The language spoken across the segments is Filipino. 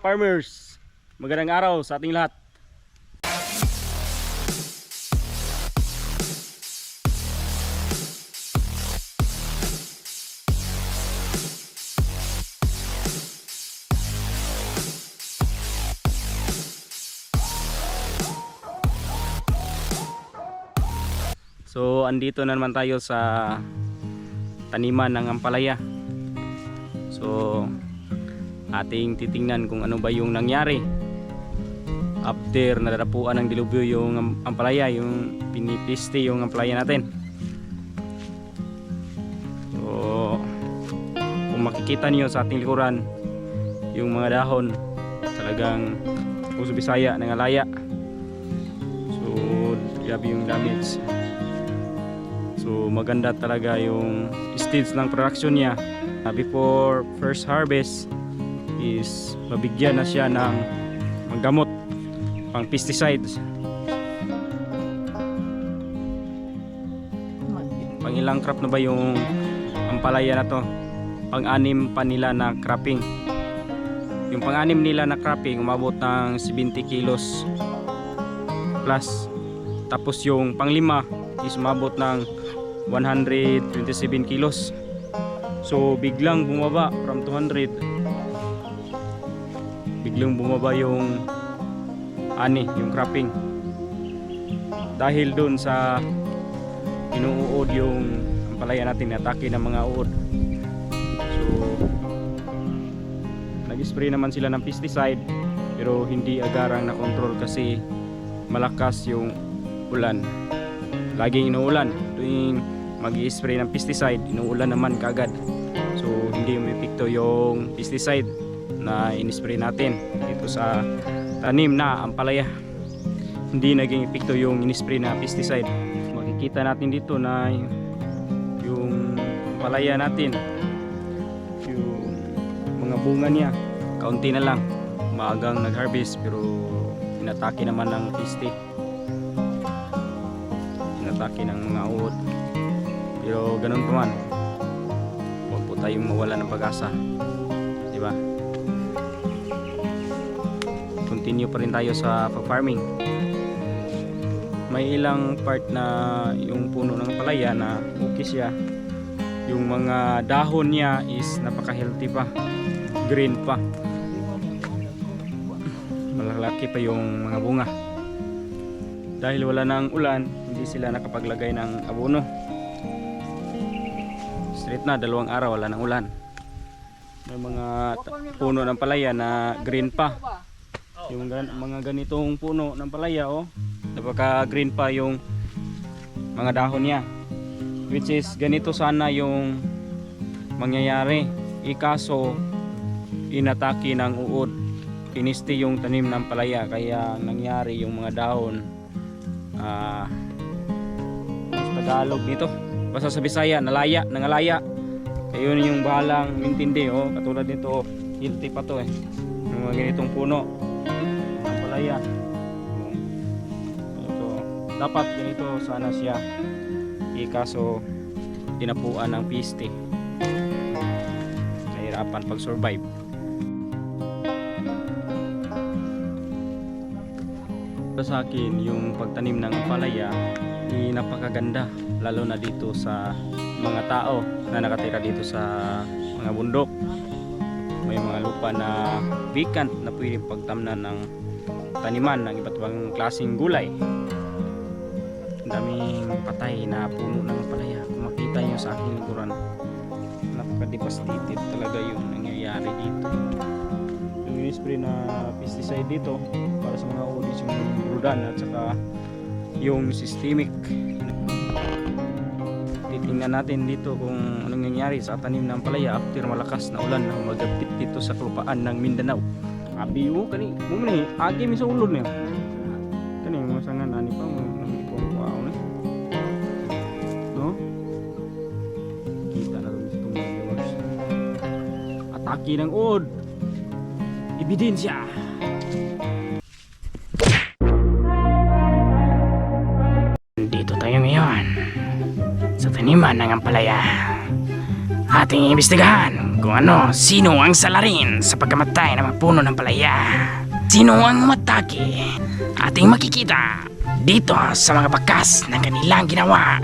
ka-farmers. Magandang araw sa ating lahat. So, andito na naman tayo sa taniman ng ampalaya. So, ating titingnan kung ano ba yung nangyari after nadadapuan ng dilubyo yung am- ampalaya, yung pinipiste yung ampalaya natin. So, kung makikita niyo sa ating likuran, yung mga dahon talagang puso bisaya nangalaya. So, grabe yung damage. So maganda talaga yung stage ng production niya. Before first harvest is mabigyan na siya ng ng gamot pang pesticides. Pang ilang crop na ba yung ampalaya na to? Pang-anim pa nila na cropping. Yung pang-anim nila na cropping umabot ng 70 kilos plus. Tapos yung panglima is umabot ng 127 kilos. So biglang bumaba from 200. Biglang bumaba yung ani, yung cropping. Dahil doon sa inuuod yung ampalaya natin, atake ng mga uod. So nag-spray naman sila ng pesticide pero hindi agarang na control kasi malakas yung ulan. Laging inuulan tuwing mag spray ng pesticide, inuulan naman kagad. So hindi umipikto yung pesticide na in-spray natin dito sa tanim na ampalaya. Hindi naging epekto yung in-spray na pesticide. Makikita natin dito na yung ampalaya natin yung mga bunga niya kaunti na lang. Maagang nag-harvest pero inatake naman ng piste inatake ng mga uod pero ganun pa man huwag po tayong mawala ng pag-asa. Di ba continue pa rin tayo sa pag-farming may ilang part na yung puno ng palaya na okay siya. Yung mga dahon niya is napaka healthy pa. Green pa. Malalaki pa yung mga bunga. Dahil wala nang ulan hindi sila nakapaglagay ng abono. Straight na dalawang araw wala nang ulan. May mga puno ng palaya na green pa yung gan- mga ganitong puno ng palaya oh. Napaka green pa yung mga dahon niya. Which is ganito sana yung mangyayari. Ikaso inatake ng uod. Piniste yung tanim ng palaya kaya nangyari yung mga dahon ah uh, Tagalog nito basta sa Bisaya nalaya nangalaya. Kayo yung bahalang intindi oh. Katulad nito oh, healthy pa to eh. Yung mga ganitong puno palaya ito dapat ganito sana siya. Ikaso tinapuan ng piste. Nahirapan pag survive sa akin yung pagtanim ng palaya ay napakaganda. Lalo na dito sa mga tao na nakatira dito sa mga bundok. May mga lupa na vacant na pwedeng pagtamnan ng taniman ng iba't ibang klaseng gulay. Daming patay na puno ng palaya. Kung makita nyo sa aking likuran napaka-devastated talaga yung nangyayari dito. Yung spray na pesticide dito para sa mga udis yung rudan at saka yung systemic. Titingnan natin dito kung anong nangyayari sa tanim ng palaya after malakas na ulan na magapit dito sa klupaan ng Mindanao abi mo kani mo ni agi mi sa ulod niya kani mo sangan ani pa mo nang ko ko na no? Kita na itong mga viewers atake ng od ebidensya Dito tayo ngayon. Sa taniman ng ampalaya. Ating imbestigahan kung ano, sino ang salarin sa pagkamatay ng mga puno ng palaya. Sino ang umatake? Ating makikita dito sa mga bakas ng kanilang ginawa.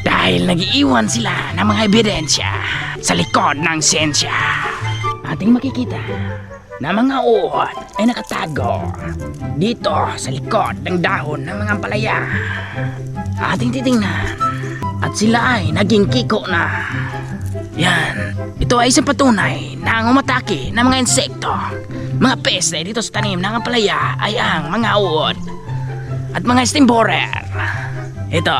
Dahil nagiiwan sila ng mga ebidensya sa likod ng siyensya. Ating makikita na mga uod ay nakatago dito sa likod ng dahon ng mga palaya. Ating titingnan at sila ay naging kiko na. Yan, ito ay isang patunay na ang umatake ng mga insekto, mga peste dito sa tanim ng palaya ay ang mga uod at mga stimborer. Ito.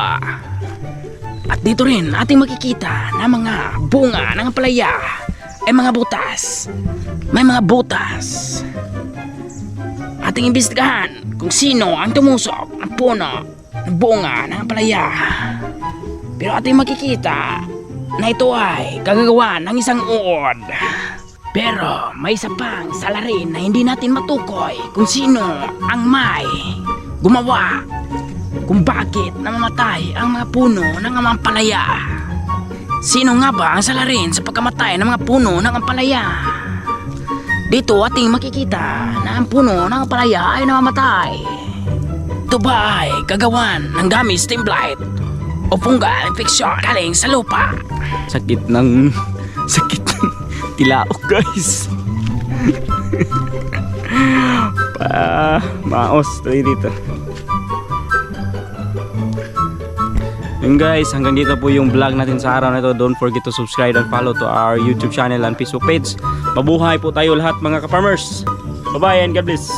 At dito rin ating makikita na mga bunga ng palaya ay mga butas. May mga butas. Ating imbestigahan kung sino ang tumusok ng puno ng bunga ng palaya. Pero ating makikita na ito ay kagagawa ng isang uod. Pero may isa pang salarin na hindi natin matukoy kung sino ang may gumawa kung bakit namamatay ang mga puno ng amang palaya. Sino nga ba ang salarin sa pagkamatay ng mga puno ng ampalaya? Dito ating makikita na ang puno ng ampalaya ay namamatay. Ito ba ay kagawan ng gamit steam blight o fungal infection galing sa lupa? Sakit ng... Sakit ng tilaok guys. pa... Maos tayo dito. Yun guys, hanggang dito po yung vlog natin sa araw na ito. Don't forget to subscribe and follow to our YouTube channel and Facebook page. Mabuhay po tayo lahat mga ka-farmers. Bye-bye and God bless.